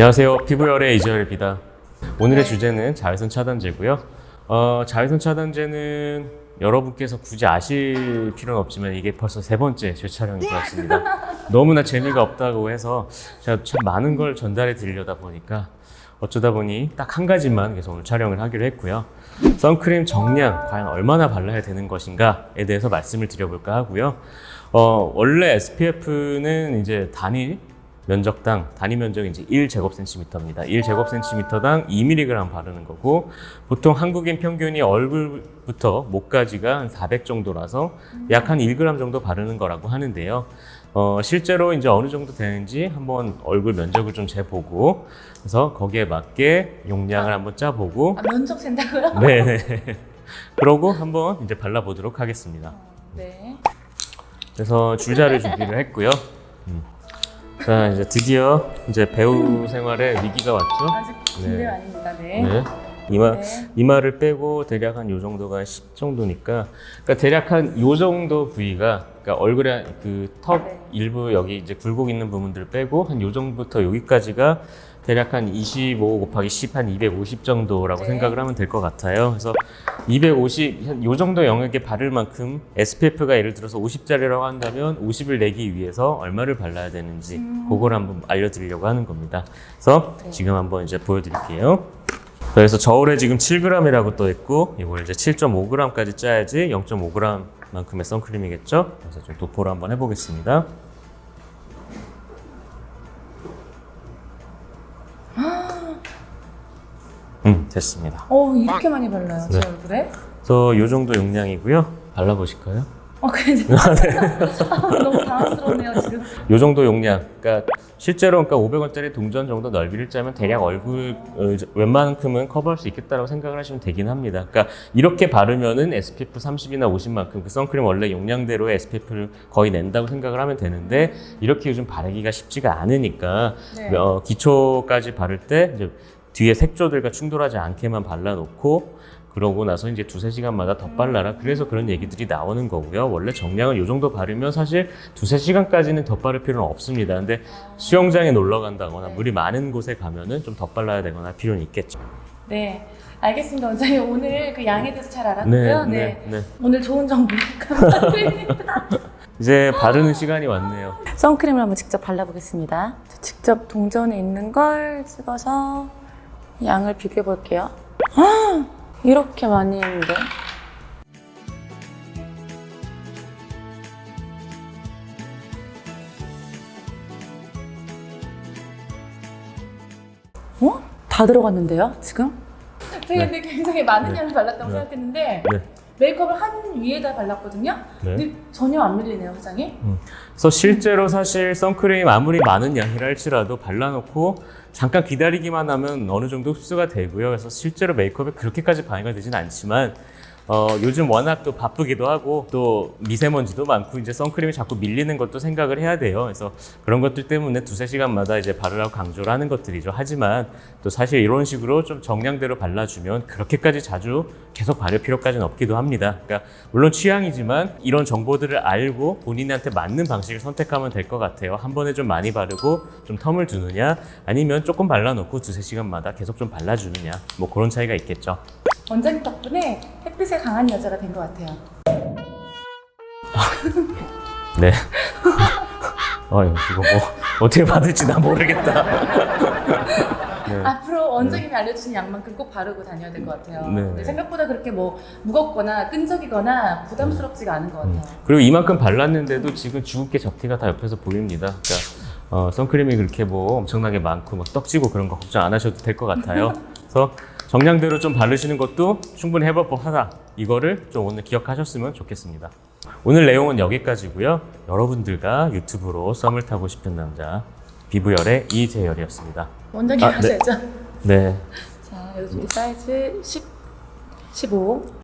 안녕하세요. 피부열의 이재열입니다. 오늘의 주제는 자외선 차단제고요. 어, 자외선 차단제는 여러분께서 굳이 아실 필요는 없지만 이게 벌써 세 번째 제 촬영인 것 같습니다. 너무나 재미가 없다고 해서 제가 참 많은 걸 전달해 드리려다 보니까 어쩌다 보니 딱 한 가지만 계속 오늘 촬영을 하기로 했고요. 선크림 정량 과연 얼마나 발라야 되는 것인가에 대해서 말씀을 드려볼까 하고요. 어, 원래 SPF는 이제 단위 면적당 단위 면적이 이제 1제곱센티미터입니다. 1제곱센티미터당 2mg 바르는 거고 보통 한국인 평균이 얼굴부터 목까지가 한 400 정도라서 약 한 1g 정도 바르는 거라고 하는데요. 어, 실제로 이제 어느 정도 되는지 한번 얼굴 면적을 좀 재보고 그래서 거기에 맞게 용량을 한번 짜보고 아, 면적 센다고요? 네네 그러고 한번 이제 발라보도록 하겠습니다. 네. 그래서 줄자를 준비를 했고요. 음. 자 이제 드디어 이제 배우 생활에 위기가 왔죠. 아직 준비 네. 아닙니다. 네. 네. 이마 네. 이마를 빼고 대략 한 요 정도가 10 정도니까 그러니까 대략 한 요 정도 부위가 그러니까 얼굴에 그턱 네. 일부 여기 이제 굴곡 있는 부분들을 빼고 한 요 정도부터 여기까지가 대략 한 25 곱하기 10 한 250 정도라고 네. 생각을 하면 될 것 같아요. 그래서 250한요 정도 영역에 바를 만큼 SPF가 예를 들어서 50짜리라고 한다면 50을 내기 위해서 얼마를 발라야 되는지 그걸 한번 알려드리려고 하는 겁니다. 그래서 네. 지금 한번 이제 보여드릴게요. 그래서 저울에 지금 7g이라고 떠 있고 이걸 이제 7.5g까지 짜야지 0.5g만큼의 선크림이겠죠. 그래서 좀 도포를 한번 해보겠습니다. 됐습니다. 어 이렇게 많이 발라요 제 네. 얼굴에? 그래서 이 정도 용량이고요. 발라보실까요? 어 그래. 너무 당황스럽네요 지금. 이 정도 용량. 그러니까 실제로 그러니까 500원짜리 동전 정도 넓이를 짜면 대략 얼굴 어, 웬만큼은 커버할 수 있겠다라고 생각을 하시면 되긴 합니다. 그러니까 이렇게 바르면은 SPF 30이나 50만큼 그 선크림 원래 용량대로의 SPF를 거의 낸다고 생각을 하면 되는데 이렇게 요즘 바르기가 쉽지가 않으니까 네. 어, 기초까지 바를 때 이제 뒤에 색조들과 충돌하지 않게만 발라놓고 그러고 나서 이제 두세 시간마다 더 발라라. 그래서 그런 얘기들이 나오는 거고요. 원래 정량을 요 정도 바르면 사실 두세 시간까지는 더 바를 필요는 없습니다. 근데 수영장에 놀러 간다거나 물이 많은 곳에 가면은 좀더 발라야 되거나 필요는 있겠죠. 네. 알겠습니다 원장님 오늘 그 양에 대해서 잘 알았고요. 네. 네. 오늘 좋은 정보 감사드립니다. 이제 바르는 시간이 왔네요. 선크림을 한번 직접 발라보겠습니다. 직접 동전에 있는 걸 찍어서 양을 비교해 볼게요. 이렇게 많이 있는데. 어? 다 들어갔는데요, 지금? 제가 근데 굉장히 많은 네. 양을 발랐다고 네. 생각했는데 네. 메이크업을 한 위에다 발랐거든요. 네. 근데 전혀 안 밀리네요, 화장이. 그래서 실제로 사실 선크림 아무리 많은 양이라 할지라도 발라놓고 잠깐 기다리기만 하면 어느 정도 흡수가 되고요. 그래서 실제로 메이크업에 그렇게까지 방해가 되진 않지만 어, 요즘 워낙 또 바쁘기도 하고 또 미세먼지도 많고 이제 선크림이 자꾸 밀리는 것도 생각을 해야 돼요. 그래서 그런 것들 때문에 두세 시간마다 이제 바르라고 강조를 하는 것들이죠. 하지만 또 사실 이런 식으로 좀 정량대로 발라주면 그렇게까지 자주 계속 바를 필요까지는 없기도 합니다. 그러니까 물론 취향이지만 이런 정보들을 알고 본인한테 맞는 방식을 선택하면 될 것 같아요. 한 번에 좀 많이 바르고 좀 텀을 두느냐 아니면 조금 발라놓고 두세 시간마다 계속 좀 발라주느냐 뭐 그런 차이가 있겠죠. 원장님 덕분에 햇빛에 강한 여자가 된 것 같아요. 네. 어, 이거 뭐 어떻게 받을지 나 모르겠다. 네. 앞으로 원장님이 알려주신 양만큼 꼭 바르고 다녀야 될 것 같아요. 네, 근데 네. 생각보다 그렇게 뭐 무겁거나 끈적이거나 부담스럽지가 않은 것 같아요. 그리고 이만큼 발랐는데도 지금 주근깨 접티가 다 옆에서 보입니다. 그러니까 어, 선크림이 그렇게 뭐 엄청나게 많고 막 떡지고 그런 거 걱정 안 하셔도 될 것 같아요. 그래서 정량대로 좀 바르시는 것도 충분히 해볼 법하다. 이거를 좀 오늘 기억하셨으면 좋겠습니다. 오늘 내용은 여기까지고요. 여러분들과 유튜브로 썸을 타고 싶은 남자 비부열의 이재열이었습니다. 원장님 아, 네. 하셔야죠. 네. 자, 여기 사이즈 10, 15.